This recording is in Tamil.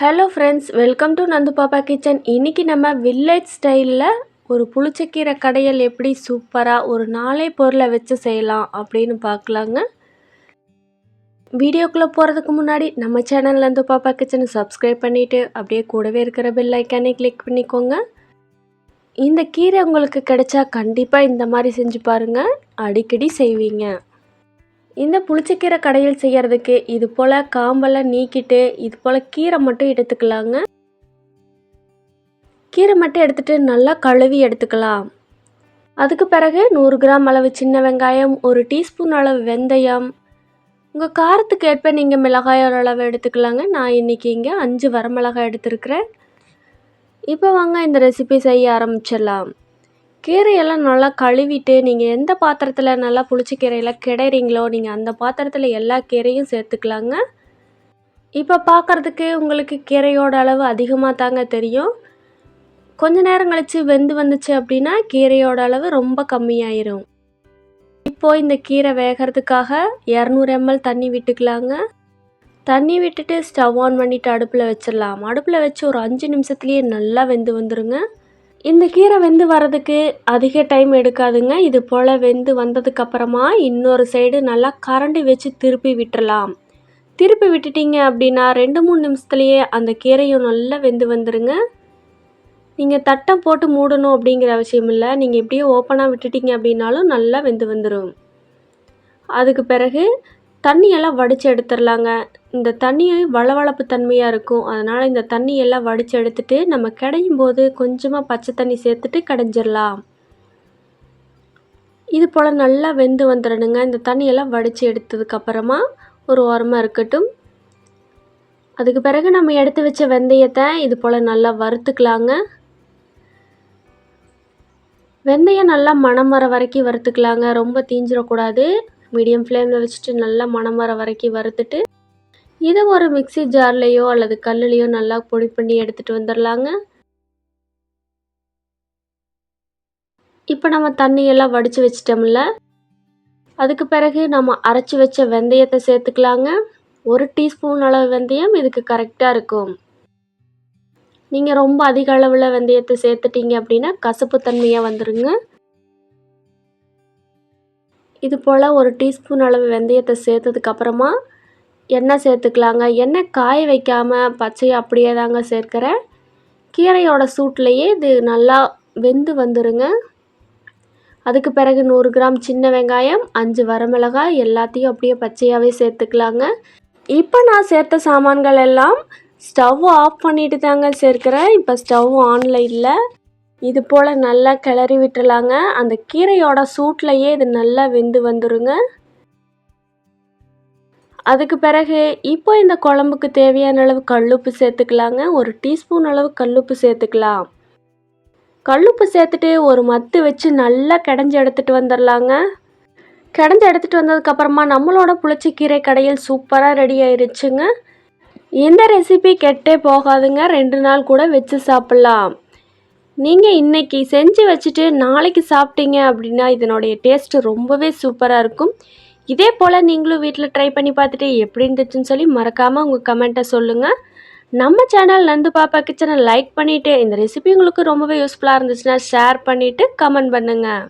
Hello friends welcome to Nandu Papa kitchen இன்றைக்கி நம்ம வில்லேஜ் ஸ்டைலில் ஒரு புளிச்சக்கீரை கடையல் எப்படி சூப்பராக ஒரு நாளே பொருளை வச்சு செய்யலாம் அப்படின்னு பார்க்கலாங்க. வீடியோக்குள்ளே போகிறதுக்கு முன்னாடி நம்ம சேனல் நந்து பாப்பா கிச்சனை சப்ஸ்கிரைப் பண்ணிவிட்டு அப்படியே கூடவே இருக்கிற பெல் ஐக்கானே கிளிக் பண்ணிக்கோங்க. இந்த கீரை உங்களுக்கு கிடைச்சா கண்டிப்பாக இந்த மாதிரி செஞ்சு பாருங்கள் அடிக்கடி செய்வீங்க. இந்த புளிச்சக்கீரை கடையில் செய்கிறதுக்கு இது போல் காம்பெல்லாம் நீக்கிட்டு இது போல் கீரை மட்டும் எடுத்துக்கலாங்க. கீரை மட்டும் எடுத்துகிட்டு நல்லா கழுவி எடுத்துக்கலாம். அதுக்கு பிறகு நூறு கிராம் அளவு சின்ன வெங்காயம் ஒரு டீஸ்பூன் அளவு வெந்தயம். உங்கள் காரத்துக்கு ஏற்ப நீங்கள் மிளகாயோட அளவு எடுத்துக்கலாங்க. நான் இன்றைக்கி இங்கே அஞ்சு வரமிளகாய் எடுத்துருக்கிறேன். இப்போ வாங்க இந்த ரெசிபி செய்ய ஆரம்பிச்சிடலாம். கீரையெல்லாம் நல்லா கழுவிட்டு நீங்கள் எந்த பாத்திரத்தில் நல்லா புளிச்சக்கீரையில் கிடைறீங்களோ நீங்கள் அந்த பாத்திரத்தில் எல்லா கீரையும் சேர்த்துக்கலாங்க. இப்போ பார்க்குறதுக்கு உங்களுக்கு கீரையோட அளவு அதிகமாக தாங்க தெரியும். கொஞ்ச நேரம் கழித்து வெந்து வந்துச்சு அப்படின்னா கீரையோட அளவு ரொம்ப கம்மியாயிரும். இப்போது இந்த கீரை வேகிறதுக்காக இரநூறு எம்எல் தண்ணி விட்டுக்கலாங்க. தண்ணி விட்டுட்டு ஸ்டவ் ஆன் பண்ணிவிட்டு அடுப்பில் வச்சிடலாம். அடுப்பில் வச்சு ஒரு அஞ்சு நிமிஷத்துலேயே நல்லா வெந்து வந்துடுங்க இந்த கீரை வெந்து வரதுக்கு அதிக டைம் எடுக்காதுங்க. இது போல் வெந்து வந்ததுக்கப்புறமா இன்னொரு சைடு நல்லா கரண்டி வச்சு திருப்பி விட்டுறலாம். திருப்பி விட்டுட்டீங்க அப்படின்னா ரெண்டு மூணு நிமிஷத்துலேயே அந்த கீரையும் நல்லா வெந்து வந்துடுங்க நீங்கள் தட்டம் போட்டு மூடணும் அப்படிங்கிற அவசியம் இல்லை. நீங்கள் எப்படியோ ஓப்பனாக விட்டுட்டீங்க அப்படின்னாலும் நல்லா வெந்து வந்துடும் அதுக்கு பிறகு தண்ணியெல்லாம் வடித்து எடுத்துடலாங்க இந்த தண்ணி வளவளப்பு தன்மையாக இருக்கும். அதனால் இந்த தண்ணியெல்லாம் வடித்து எடுத்துட்டு நம்ம கிடையும் போது கொஞ்சமாக பச்சை தண்ணி சேர்த்துட்டு கடைஞ்சிடலாம் இது போல் நல்லா வெந்து வந்துடணுங்க இந்த தண்ணியெல்லாம் வடித்து எடுத்ததுக்கப்புறமா ஒரு ஓரமாக இருக்கட்டும். அதுக்கு பிறகு நம்ம எடுத்து வச்ச வெந்தயத்தை இது போல் நல்லா வறுத்துக்கலாங்க. வெந்தயம் நல்லா மணம் வர வரைக்கும் வறுத்துக்கலாங்க. ரொம்ப தீஞ்சிடக்கூடாது மீடியம் ஃப்ளேமில் வச்சுட்டு நல்லா மணம் வர வரைக்கும் வறுத்துட்டு இதை ஒரு மிக்சி ஜார்லேயோ அல்லது கல்லுலேயோ நல்லா பொடி பண்ணி எடுத்துகிட்டு வந்துடலாங்க. இப்போ நம்ம தண்ணியெல்லாம் வடித்து வச்சிட்டோம்ல அதுக்கு பிறகு நம்ம அரைச்சி வச்ச வெந்தயத்தை சேர்த்துக்கலாங்க. ஒரு டீஸ்பூன் அளவு வெந்தயம் இதுக்கு கரெக்டாக இருக்கும். நீங்கள் ரொம்ப அதிக அளவில் வெந்தயத்தை சேர்த்துட்டீங்க அப்படின்னா கசப்பு தன்மையாக வந்துடுங்க இது போல் ஒரு டீஸ்பூன் அளவு வெந்தயத்தை சேர்த்ததுக்கப்புறமா எண்ணெய் சேர்த்துக்கலாங்க. எண்ணெய் காய வைக்காமல் பச்சையை அப்படியே தாங்க சேர்க்குறேன். கீரையோட சூட்லேயே இது நல்லா வெந்து வந்துடுங்க அதுக்கு பிறகு நூறு கிராம் சின்ன வெங்காயம் அஞ்சு வரமிளகாய் எல்லாத்தையும் அப்படியே பச்சையாகவே சேர்த்துக்கலாங்க. இப்போ நான் சேர்த்த சாமான்கள் எல்லாம் ஸ்டவ் ஆஃப் பண்ணிட்டு தாங்க சேர்க்குறேன். இப்போ ஸ்டவ் ஆனில் இல்லை. இது போல் நல்லா கிளறி விட்டுலாங்க அந்த கீரையோட சூட்லேயே இது நல்லா வெந்து வந்துடுங்க அதுக்கு பிறகு இப்போ இந்த குழம்புக்கு தேவையான அளவு கல்லுப்பு சேர்த்துக்கலாங்க. ஒரு டீஸ்பூன் அளவு கல்லுப்பு சேர்த்துக்கலாம். கல்லுப்பு சேர்த்துட்டு ஒரு மத்து வச்சு நல்லா கிடஞ்சி எடுத்துகிட்டு வந்துடலாங்க கிடஞ்சி எடுத்துகிட்டு வந்ததுக்கப்புறமா நம்மளோட புளிச்சக்கீரை கடையில் சூப்பராக ரெடி ஆயிருச்சுங்க. இந்த ரெசிபி கெட்டே போகாதுங்க. ரெண்டு நாள் கூட வச்சு சாப்பிட்லாம். நீங்கள் இன்றைக்கி செஞ்சு வச்சுட்டு நாளைக்கு சாப்பிட்டீங்க அப்படின்னா இதனுடைய டேஸ்ட்டு ரொம்பவே சூப்பராக இருக்கும். இதே போல் நீங்களும் வீட்டில் ட்ரை பண்ணி பார்த்துட்டு எப்படி இருந்துச்சுன்னு சொல்லி மறக்காமல் உங்கள் கமெண்ட்டை சொல்லுங்கள் நம்ம சேனல் நந்து பாப்பா கிச்சனை லைக் பண்ணிவிட்டு இந்த ரெசிபி உங்களுக்கு ரொம்பவே யூஸ்ஃபுல்லாக இருந்துச்சுன்னா ஷேர் பண்ணிவிட்டு கமெண்ட் பண்ணுங்கள்